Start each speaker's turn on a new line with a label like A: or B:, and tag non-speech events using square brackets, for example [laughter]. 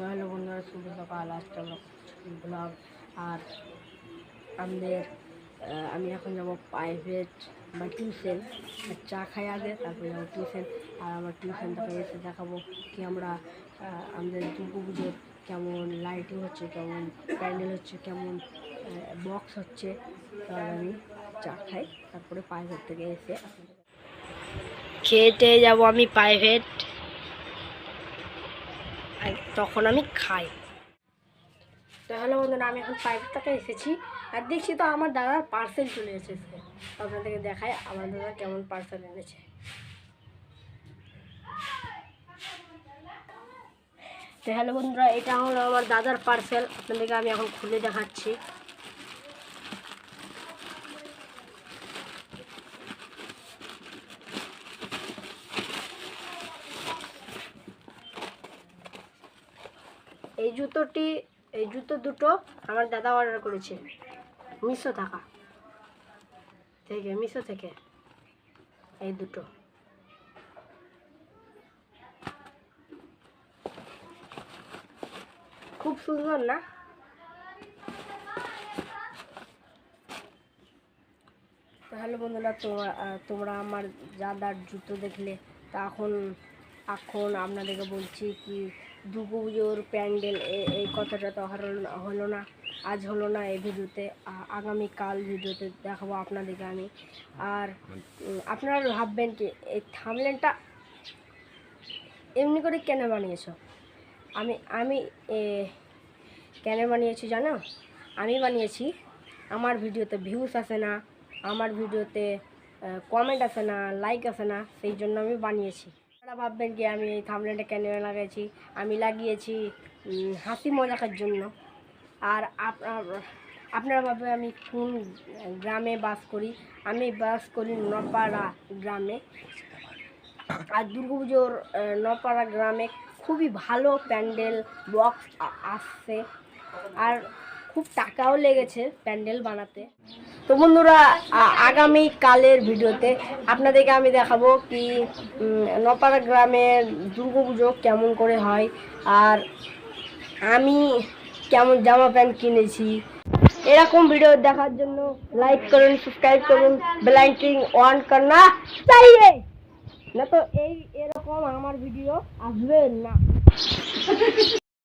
A: তো হ্যালো বন্ধুরা শুভ সকাল আজকে ব্লগ আর আমাদের আমি এখন যাব প্রাইভেট বা টিউশন চা খাই আগে তারপরে যাব টিউশন আর আমার টিউশন থেকে এসে দেখাবো কি আমরা আমাদের দুর্গা পুজোর কেমন লাইটিং হচ্ছে কেমন প্যান্ডেল হচ্ছে কেমন বক্স হচ্ছে তার আমি চা খাই তারপরে প্রাইভেট থেকে এসে খেতে যাব আমি প্রাইভেট তখন আমি খাই। তো হ্যালো বন্ধুরা, আমি এখন প্রাইভেট থেকে এসেছি। আর দেখছি তো আমার দাদার পার্সেল চলে এসেছে। আপনাদেরকে দেখায় আমার দাদা কেমন পার্সেল এনেছে। তো হ্যালো বন্ধুরা, এটা হলো আমার দাদার পার্সেল আপনাদেরকে আমি এখন খুলে দেখাচ্ছি। এই জুতোটি, এই জুতো দুটো আমার দাদা অর্ডার করেছে। মিশো থাকা থেকে, মিশো থেকে। এই দুটো। খুব সুন্দর না? তো হ্যালো বন্ধুরা, তোমরা তোমরা আমার দাদার জুতো দেখলে, তা এখন এখন আপনাদেরকে বলছি কি দুর্গা পুজোর প্যান্ডেল এই কথাটা তো হলো না- আজ হলো না এই ভিডিওতে আগামীকাল ভিডিওতে দেখাবো আপনাদেরকে আমি। আর আপনারা ভাববেন কি, এই থামলেনটা এমনি করে কেন বানিয়েছো? আমি আমি কেন বানিয়েছি জানো? আমি বানিয়েছি, আমার ভিডিওতে ভিউস আসে না, আমার ভিডিওতে কমেন্ট আসে না লাইক আসে না, সেই জন্য আমি বানিয়েছি। আপনারা ভাববেন কি, আমি এই থামলেনটা কেন লাগাইছি? আমি লাগিয়েছি হাসি মজাকের জন্য। আর আপনার, আপনারা ভাববেন আমি কোন গ্রামে বাস করি? আমি বাস করি নপাড়া গ্রামে। আর দুর্গাপুজোর নপাড়া গ্রামে খুবই ভালো প্যান্ডেল বক্স আসছে। আর খুব টাকাও লেগেছে প্যান্ডেল বানাতে। তো বন্ধুরা আগামী কালের ভিডিওতে আপনাদেরকে আমি দেখাবো কি নপাড়া গ্রামের দুর্গাপুজো কেমন করে হয়, আর আমি কেমন জামা প্যান্ট কিনেছি। এরকম ভিডিও দেখার জন্য লাইক করুন সাবস্ক্রাইব করুন বেলাইকিং অন করনা চাইয়ে! না তো এই এরকম আমার ভিডিও আসবে না। [laughs]